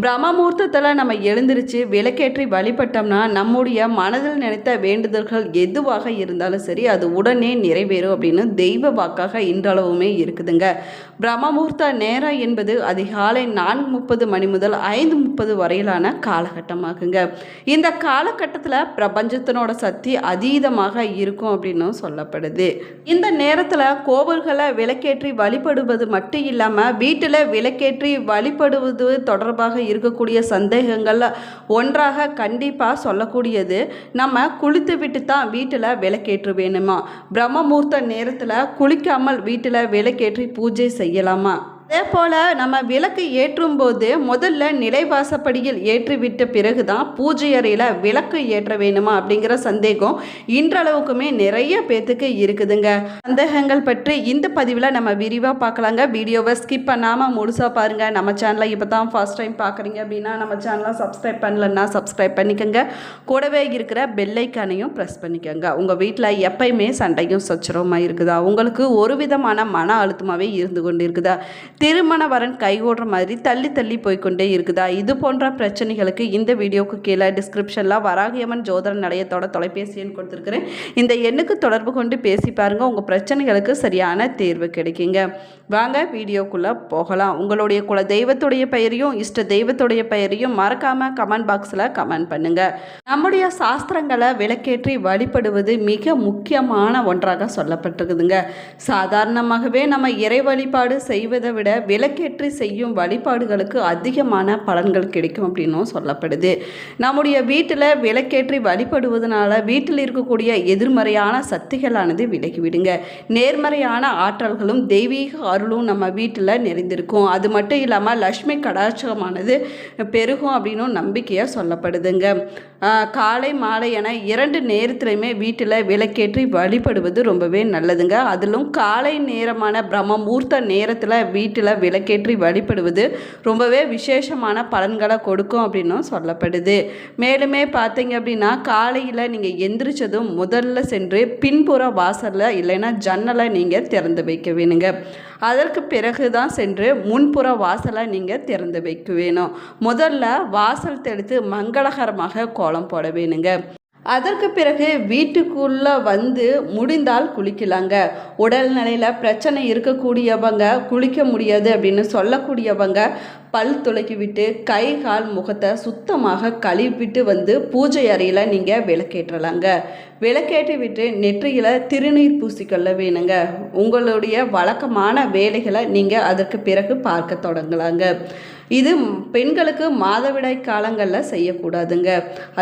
பிரம்மமூர்த்தத்தில் நம்ம எழுந்திருச்சு விளக்கேற்றி வழிபட்டோம்னா நம்முடைய மனதில் நினைத்த வேண்டுதல்கள் எதுவாக இருந்தாலும் சரி அது உடனே நிறைவேறும் அப்படின்னு தெய்வ வாக்காக இன்றளவுமே இருக்குதுங்க. பிரம்மமுகூர்த்த நேரம் என்பது அதிகாலை நான்கு முப்பது மணி முதல் ஐந்து முப்பது வரையிலான காலகட்டமாகுங்க. இந்த காலகட்டத்தில் பிரபஞ்சத்தினோட சக்தி அதீதமாக இருக்கும் அப்படின்னும் சொல்லப்படுது. இந்த நேரத்தில் கோவில்களை விளக்கேற்றி வழிபடுவது மட்டும் இல்லாமல் வீட்டில் விளக்கேற்றி வழிபடுவது தொடர்பாக இருக்கக்கூடிய சந்தேகங்கள் ஒன்றாக கண்டிப்பாக சொல்லக்கூடியது நம்ம குளித்து விட்டு தான் வீட்டில் விளக்கேற்று வேணுமா? பிரம்மமுகூர்த்த நேரத்தில் குளிக்காமல் வீட்டில் விளக்கேற்றி பூஜை செய்ய செய்யலாமா அதே போல் நம்ம விளக்கு ஏற்றும் போது முதல்ல நிலைவாசப்படியில் ஏற்றிவிட்ட பிறகு தான் பூஜை அறையில் விளக்கு ஏற்ற வேணுமா அப்படிங்கிற சந்தேகம் இன்றளவுக்குமே நிறைய பேத்துக்கு இருக்குதுங்க. சந்தேகங்கள் பற்றி இந்த பதிவில் நம்ம விரிவாக பார்க்கலாங்க. வீடியோவை ஸ்கிப் பண்ணாமல் முழுசாக பாருங்கள் நம்ம சேனலை இப்போ தான் ஃபர்ஸ்ட் டைம் பார்க்குறீங்க அப்படின்னா நம்ம சேனலை சப்ஸ்கிரைப் பண்ணலன்னா சப்ஸ்கிரைப் பண்ணிக்கோங்க. கூடவே இருக்கிற பெல்லைக்கானையும் ப்ரெஸ் பண்ணிக்கோங்க. உங்கள் வீட்டில் எப்பயுமே சண்டையும் சச்சரவுமாக இருக்குதா? உங்களுக்கு ஒரு விதமான மன அழுத்தமாகவே இருந்து கொண்டு இருக்குதா திருமண வரன் கைகூடுற மாதிரி தள்ளி தள்ளி போய்க்கொண்டே இருக்குதா? இது போன்ற பிரச்சனைகளுக்கு இந்த வீடியோக்கு கீழே டிஸ்கிரிப்ஷனில் வராகியம்மன் ஜோதர நிலையத்தோட தொலைபேசி எண் கொடுத்துருக்குறேன். இந்த எண்ணுக்கு தொடர்பு கொண்டு பேசி பாருங்கள் உங்கள் பிரச்சனைகளுக்கு சரியான தீர்வு கிடைக்குங்க. வாங்க வீடியோக்குள்ளே போகலாம். உங்களுடைய குல தெய்வத்துடைய பெயரையும் இஷ்ட தெய்வத்துடைய பெயரையும் மறக்காமல் கமெண்ட் பாக்ஸில் கமெண்ட் பண்ணுங்கள் நம்முடைய சாஸ்திரங்களை விளக்கேற்றி வழிபடுவது மிக முக்கியமான ஒன்றாக சொல்லப்பட்டிருக்குதுங்க. சாதாரணமாகவே நம்ம இறை வழிபாடு செய்வதை விட விளக்கேற்றி செய்யும் வழிபாடுகளுக்கு அதிகமான பலன்கள் கிடைக்கும் அப்படின்னும் சொல்லப்படுது. நம்முடைய வீட்டில் விளக்கேற்றி வழிபடுவதனால வீட்டில் இருக்கக்கூடிய எதிர்மறையான சக்திகளானது விலகிவிடுங்க. நேர்மறையான ஆற்றல்களும் தெய்வீக அருளும் நம்ம வீட்டில் நிறைந்திருக்கும். அது மட்டும் இல்லாமல் லக்ஷ்மி கடாட்சமானது பெருகும் அப்படின்னும் நம்பிக்கையாக சொல்லப்படுதுங்க. காலை மாலை என இரண்டு நேரத்துலையுமே வீட்டில் விளக்கேற்றி வழிபடுவது ரொம்பவே நல்லதுங்க. அதிலும் காலை நேரமான பிரம்ம முகூர்த்த நேரத்தில் வீட்டில் விளக்கேற்றி வழிபடுவது ரொம்பவே விசேஷமான பலன்களை கொடுக்கும் அப்படின்னும் சொல்லப்படுது. மேலுமே பார்த்தீங்க அப்படின்னா காலையில் நீங்கள் எந்திரிச்சதும் முதல்ல சென்று பின்புற வாசலில் இல்லைன்னா ஜன்னலை நீங்கள் திறந்து வைக்க வேணுங்க. அதற்கு பிறகு தான் சென்று முன்புற வாசலை நீங்கள் திறந்து வைக்க வேணும். முதல்ல வாசல் தெளித்து மங்களகரமாக கோலம் போட வேணுங்க. அதற்கு பிறகு வீட்டுக்குள்ளே வந்து முடிந்தால் குளிக்கலாங்க. உடல்நிலையில் பிரச்சனை இருக்கக்கூடியவங்க குளிக்க முடியாது அப்படின்னு சொல்லக்கூடியவங்க பல் துளக்கிவிட்டு கை கால் முகத்தை சுத்தமாக கழுவிட்டு வந்து பூஜை அறையில் நீங்கள் விளக்கேற்றலாங்க. விளக்கேற்றி விட்டு நெற்றியில் திருநீர் பூசிக்கொள்ள வேணுங்க. உங்களுடைய வழக்கமான வேலைகளை நீங்கள் அதற்கு பிறகு பார்க்க தொடங்கலாங்க. இது பெண்களுக்கு மாதவிடாய் காலங்களில் செய்யக்கூடாதுங்க.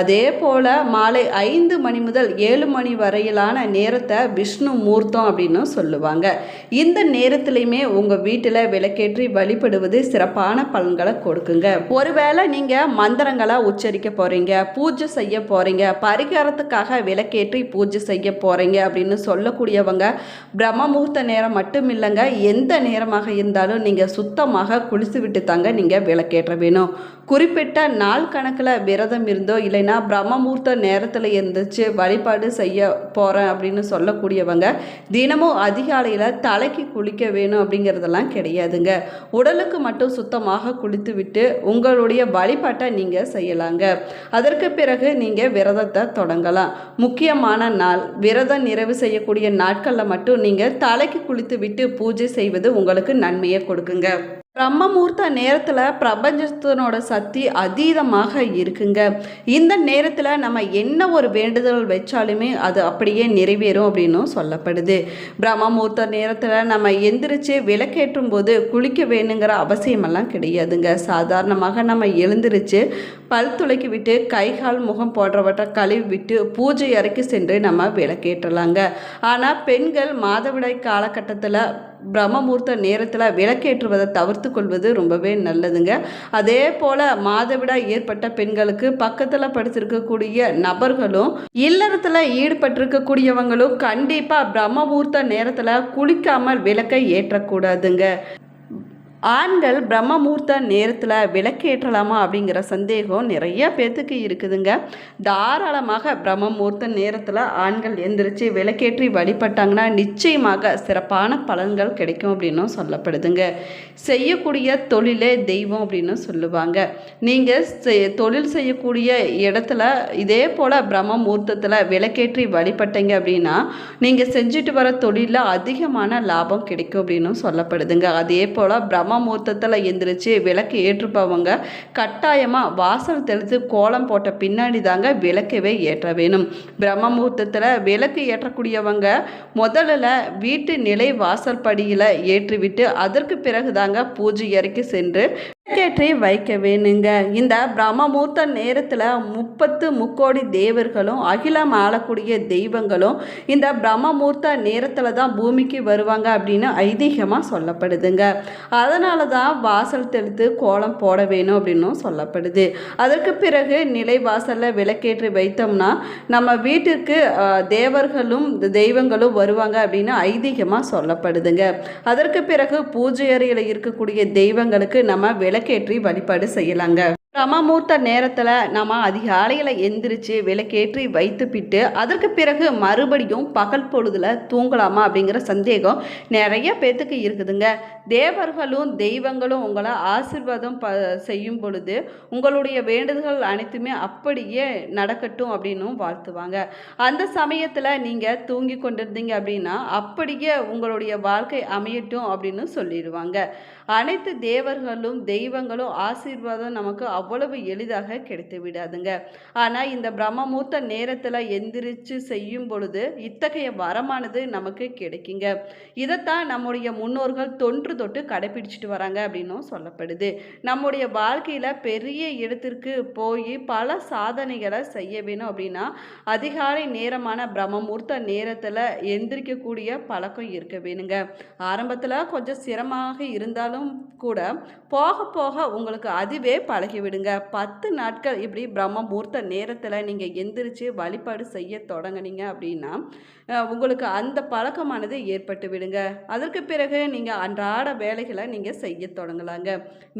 அதே போல் மாலை ஐந்து மணி முதல் ஏழு மணி வரையிலான நேரத்தை விஷ்ணு மூர்த்தம் அப்படின்னு சொல்லுவாங்க. இந்த நேரத்துலையுமே உங்கள் வீட்டில் விளக்கேற்றி வழிபடுவது சிறப்பான பலன்களை கொடுக்குங்க. ஒருவேளை நீங்கள் மந்திரங்களை உச்சரிக்க போகிறீங்க பூஜை செய்ய போகிறீங்க பரிகாரத்துக்காக விளக்கேற்றி பூஜை செய்ய போகிறீங்க அப்படின்னு சொல்லக்கூடியவங்க பிரம்ம முகூர்த்த நேரம் மட்டும் இல்லைங்க எந்த நேரமாக இருந்தாலும் நீங்கள் சுத்தமாக குளித்து விட்டு தாங்க நீங்கள் விளக்கேற்ற வேணும். குறிப்பிட்ட நாள் கணக்கில் விரதம் இருந்தோ இல்லைன்னா பிரம்ம முகூர்த்த நேரத்தில் இருந்துச்சு வழிபாடு செய்ய போகிறேன் அப்படின்னு சொல்லக்கூடியவங்க தினமும் அதிகாலையில் தலைக்கு குளிக்க வேணும் அப்படிங்கிறதெல்லாம் கிடையாதுங்க. உடலுக்கு மட்டும் சுத்தமாக குளித்துவிட்டு உங்களுடைய வழிபாட்டை நீங்கள் செய்யலாங்க. அதற்கு பிறகு நீங்கள் விரதத்தை தொடங்கலாம். முக்கியமான நாள் விரதம் நிறைவு செய்யக்கூடிய நாட்களில் மட்டும் நீங்கள் தலைக்கு குளித்து விட்டு பூஜை செய்வது உங்களுக்கு நன்மையை கொடுக்குங்க. பிரம்ம முகூர்த்த நேரத்தில் பிரபஞ்சத்தினோட சக்தி அதீதமாக இருக்குங்க. இந்த நேரத்தில் நம்ம என்ன ஒரு வேண்டுதல் வச்சாலுமே அது அப்படியே நிறைவேறும் அப்படின்னும் சொல்லப்படுது. பிரம்ம முகூர்த்த நேரத்தில் நம்ம எந்திரிச்சு விளக்கேற்றும் போது குளிக்க வேணுங்கிற அவசியமெல்லாம் கிடையாதுங்க. சாதாரணமாக நம்ம எழுந்திரிச்சு பல் துளைக்கி விட்டு கை கால் முகம் போன்றவற்றை கழுவி விட்டு பூஜை அறைக்கு சென்று நம்ம விளக்கேற்றலாங்க. ஆனால் பெண்கள் மாதவிடாய் காலகட்டத்தில் பிரம்மமுகூர்த்த நேரத்தில் விளக்கேற்றுவதை தவிர்த்து கொள்வது ரொம்பவே நல்லதுங்க. அதே போல் மாதவிடா ஏற்பட்ட பெண்களுக்கு பக்கத்தில் படுத்திருக்கக்கூடிய நபர்களும் இல்லறத்தில் ஈடுபட்டிருக்கக்கூடியவங்களும் கண்டிப்பாக பிரம்மமுகூர்த்த நேரத்தில் குளிக்காமல் விளக்கை ஏற்றக்கூடாதுங்க. ஆண்கள் பிரம்மமூர்த்த நேரத்தில் விளக்கேற்றலாமா அப்படிங்கிற சந்தேகம் நிறைய பேர்த்துக்கு இருக்குதுங்க. தாராளமாக பிரம்மமூர்த்த நேரத்தில் ஆண்கள் எந்திரிச்சு விளக்கேற்றி வழிபட்டாங்கன்னா நிச்சயமாக சிறப்பான பலன்கள் கிடைக்கும் அப்படின்னும் சொல்லப்படுதுங்க. செய்யக்கூடிய தொழிலே தெய்வம் அப்படின்னு சொல்லுவாங்க. நீங்கள் தொழில் செய்யக்கூடிய இடத்துல இதே போல் பிரம்மமூர்த்தத்தில் விளக்கேற்றி வழிபட்டீங்க அப்படின்னா நீங்கள் செஞ்சுட்டு வர தொழிலில் அதிகமான லாபம் கிடைக்கும் அப்படின்னும் சொல்லப்படுதுங்க. அதே போல் பிரம்ம முகூர்த்தத்தில் எந்திரிச்சு விளக்கு ஏற்றுப்பவங்க. கட்டாயமாக வாசல் தெளித்து கோலம் போட்ட பின்னாடி தாங்க விளக்கவே ஏற்ற வேணும். பிரம்ம முகூர்த்தத்தில் விளக்கு ஏற்றக்கூடியவங்க முதல்ல வீட்டு நிலை வாசல் படியில் ஏற்றிவிட்டு அதற்கு பிறகு தாங்க பூஜை அறைக்கு சென்று விளக்கேற்றி வைக்க வேணுங்க. இந்த பிரம்மமூர்த்த நேரத்தில் முப்பத்து முக்கோடி தேவர்களும் அகிலம் ஆளக்கூடிய தெய்வங்களும் இந்த பிரம்மமூர்த்த நேரத்தில் தான் பூமிக்கு வருவாங்க அப்படின்னு ஐதீகமாக சொல்லப்படுதுங்க. அதனால தான் வாசல் தெளித்து கோலம் போட வேணும் அப்படின்னும் சொல்லப்படுது. அதற்கு பிறகு நிலை வாசலில் விளக்கேற்றி வைத்தோம்னா நம்ம வீட்டிற்கு தேவர்களும் தெய்வங்களும் வருவாங்க அப்படின்னு ஐதீகமாக சொல்லப்படுதுங்க. அதற்கு பிறகு பூஜை அறையில் இருக்கக்கூடிய தெய்வங்களுக்கு நம்ம விளக்கேற்றி வழிபாடு செய்யலாங்க. பிரமமூர்த்த நேரத்தில் நம்ம அதிகாலையில் எந்திரிச்சு விளக்கேற்றி வைத்துப்பிட்டு அதற்கு பிறகு மறுபடியும் பகல் பொழுதில் தூங்கலாமா அப்படிங்கிற சந்தேகம் நிறைய பேர்த்துக்கு இருக்குதுங்க. தேவர்களும் தெய்வங்களும் உங்களை ஆசிர்வாதம் ப செய்யும் பொழுது உங்களுடைய வேண்டுதல்கள் அனைத்துமே அப்படியே நடக்கட்டும் அப்படின்னும் வாழ்த்துவாங்க. அந்த சமயத்தில் நீங்கள் தூங்கி கொண்டிருந்தீங்க அப்படின்னா அப்படியே உங்களுடைய வாழ்க்கை அமையட்டும் அப்படின்னு சொல்லிடுவாங்க. அனைத்து தேவர்களும் தெய்வங்களும் ஆசீர்வாதம் நமக்கு அவ்வளவு எளிதாக கிடைத்து விடாதுங்க. ஆனால் இந்த பிரம்மமூர்த்த நேரத்தில் எந்திரிச்சு செய்யும் பொழுது இத்தகைய வரமானது நமக்கு கிடைக்குங்க. இதைத்தான் நம்முடைய முன்னோர்கள் தொன்று தொட்டு கடைபிடிச்சிட்டு வராங்க அப்படின்னும் சொல்லப்படுது. நம்முடைய வாழ்க்கையில் பெரிய இடத்திற்கு போய் பல சாதனைகளை செய்ய வேணும் அப்படின்னா அதிகாலை நேரமான பிரம்மமூர்த்த நேரத்தில் எந்திரிக்கக்கூடிய பழக்கம் இருக்க வேணுங்க. ஆரம்பத்தில் கொஞ்சம் சிரமமாக இருந்தாலும் கூட போக போக உங்களுக்கு அதுவே விடுங்க. பத்து நாட்கள் இப்படி பிரம்ம முகூர்த்த நேரத்தில் நீங்கள் எந்திரிச்சு வழிபாடு செய்ய தொடங்குனீங்க அப்படின்னா உங்களுக்கு அந்த பழக்கமானது ஏற்பட்டு விடுங்க. அதற்கு பிறகு நீங்கள் அன்றாட வேலைகளை நீங்கள் செய்ய தொடங்கலாங்க.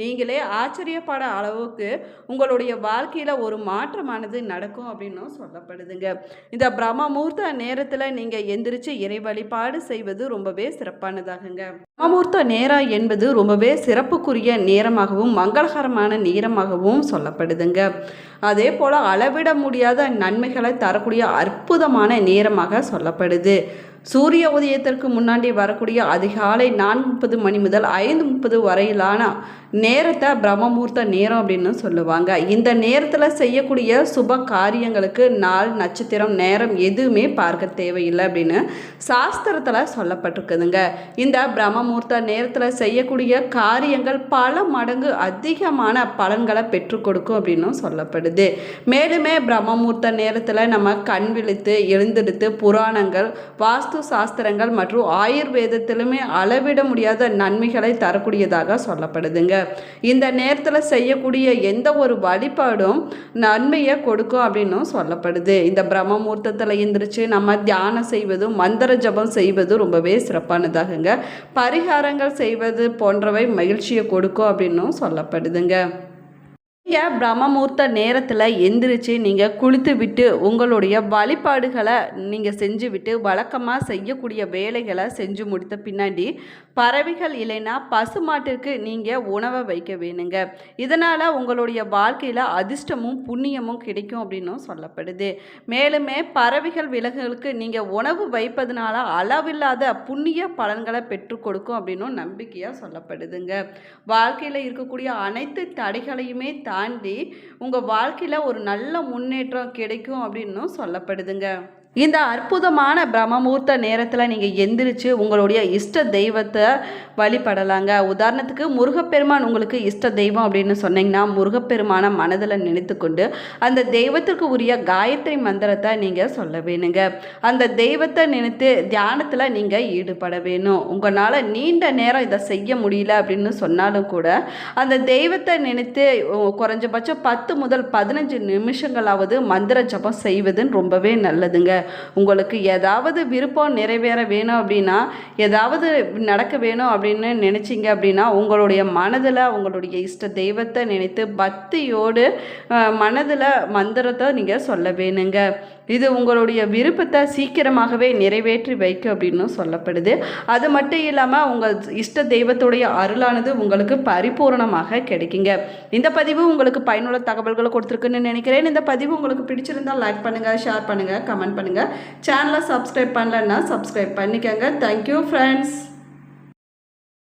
நீங்களே ஆச்சரியப்பட அளவுக்கு உங்களுடைய வாழ்க்கையில் ஒரு மாற்றமானது நடக்கும் அப்படின்னும் சொல்லப்படுதுங்க. இந்த பிரம்ம முகூர்த்த நேரத்தில் நீங்கள் எந்திரிச்சு இறை வழிபாடு செய்வது ரொம்பவே சிறப்பானதாகுங்க. பிரம்மமூர்த்த நேரம் என்பது ரொம்பவே சிறப்புக்குரிய நேரமாகவும் மங்களகரமான நேரமாகவும் சொல்லப்படுதுங்க. அதே போல் அளவிட முடியாத நன்மைகளை தரக்கூடிய அற்புதமான நேரமாக சொல்லப்படுது. சூரிய உதயத்திற்கு முன்னாடி வரக்கூடிய அதிகாலை நான்கு முப்பது மணி முதல் ஐந்து முப்பது வரையிலான நேரத்தை பிரம்மமூர்த்த நேரம் அப்படின்னு சொல்லுவாங்க. இந்த நேரத்தில் செய்யக்கூடிய சுப காரியங்களுக்கு நாள் நட்சத்திரம் நேரம் எதுவுமே பார்க்க தேவையில்லை அப்படின்னு சாஸ்திரத்தில் சொல்லப்பட்டிருக்குதுங்க. இந்த பிரம்மமூர்த்த நேரத்தில் செய்யக்கூடிய காரியங்கள் பல மடங்கு அதிகமான பலன்களை பெற்றுக் கொடுக்கும் அப்படின்னும் சொல்லப்படுது. மேலுமே பிரம்மமூர்த்த நேரத்தில் நம்ம கண் விழித்து எழுந்தெடுத்து புராணங்கள் வாஸ்து சாஸ்திரங்கள் மற்றும் ஆயுர்வேதத்திலுமே அளவிட முடியாத நன்மைகளை தரக்கூடியதாக சொல்லப்படுதுங்க. இந்த நேரத்தில் செய்யக்கூடிய எந்த ஒரு வழிபாடும் நன்மையை கொடுக்கும் அப்படின்னும் சொல்லப்படுது. இந்த பிரம்ம முகூர்த்தத்தில் எந்திரிச்சு நம்ம தியானம் செய்வதும் மந்திர ஜபம் செய்வதும் ரொம்பவே சிறப்பானதாகுங்க. பரிகாரங்கள் செய்வது போன்றவை மகிழ்ச்சியை கொடுக்கும் அப்படின்னும் சொல்லப்படுதுங்க. நீங்கள் பிரம்மமுகூர்த்த நேரத்தில் எந்திரிச்சு நீங்கள் குளித்து விட்டு உங்களுடைய வழிபாடுகளை நீங்கள் செஞ்சு விட்டு வழக்கமாக செய்யக்கூடிய வேலைகளை செஞ்சு முடித்த பின்னாடி பறவைகள் இல்லைன்னா பசுமாட்டிற்கு நீங்கள் உணவை வைக்க வேணுங்க. இதனால் உங்களுடைய வாழ்க்கையில் அதிர்ஷ்டமும் புண்ணியமும் கிடைக்கும் அப்படின்னும் சொல்லப்படுது. மேலுமே பறவைகள் விலங்குகளுக்கு நீங்கள் உணவு வைப்பதனால அளவில்லாத புண்ணிய பலன்களை பெற்றுக் கொடுக்கும் அப்படின்னும் நம்பிக்கையாக சொல்லப்படுதுங்க. வாழ்க்கையில் இருக்கக்கூடிய அனைத்து தடைகளையுமே தாண்டி உங்கள் வாழ்க்கையில் ஒரு நல்ல முன்னேற்றம் கிடைக்கும் அப்படின்னும் சொல்லப்படுதுங்க. இந்த அற்புதமான பிரம்மமூர்த்த நேரத்தில் நீங்கள் எந்திரிச்சு உங்களுடைய இஷ்ட தெய்வத்தை வழிபடலாங்க. உதாரணத்துக்கு முருகப்பெருமான் உங்களுக்கு இஷ்ட தெய்வம் அப்படின்னு சொன்னீங்கன்னா முருகப்பெருமானை மனதில் நினைத்து கொண்டு அந்த தெய்வத்திற்கு உரிய காயத்ரி மந்திரத்தை நீங்கள் சொல்ல வேணுங்க. அந்த தெய்வத்தை நினைத்து தியானத்தில் நீங்கள் ஈடுபட வேணும். உங்களால் நீண்ட நேரம் இதை செய்ய முடியல அப்படின்னு சொன்னாலும் கூட அந்த தெய்வத்தை நினைத்து குறைஞ்சபட்சம் பத்து முதல் பதினஞ்சு நிமிஷங்களாவது மந்திர ஜபம் செய்வதுன்னு ரொம்பவே நல்லதுங்க. உங்களுக்கு ஏதாவது விருப்பம் நிறைவேற வேணும் அப்படின்னா ஏதாவது நடக்க வேணும் அப்படின்னு நினச்சிங்க அப்படின்னா உங்களுடைய மனதில் உங்களுடைய இஷ்ட தெய்வத்தை நினைத்து பக்தியோடு மனதில் மந்திரத்தை நீங்கள் சொல்ல வேணுங்க. இது உங்களுடைய விருப்பத்தை சீக்கிரமாகவே நிறைவேற்றி வைக்கும் அப்படின்னு சொல்லப்படுது. அது மட்டும் இல்லாமல் உங்கள் இஷ்ட தெய்வத்துடைய அருளானது உங்களுக்கு பரிபூரணமாக கிடைக்குங்க. இந்த பதிவு உங்களுக்கு பயனுள்ள தகவல்களை கொடுத்துருக்குன்னு நினைக்கிறேன். இந்த பதிவு உங்களுக்கு பிடிச்சிருந்தால் லைக் பண்ணுங்கள் ஷேர் பண்ணுங்கள் கமெண்ட் பண்ணுங்கள் சேனலை சப்ஸ்கிரைப் பண்ணலன்னா சப்ஸ்கிரைப் பண்ணிக்கோங்க. Thank you friends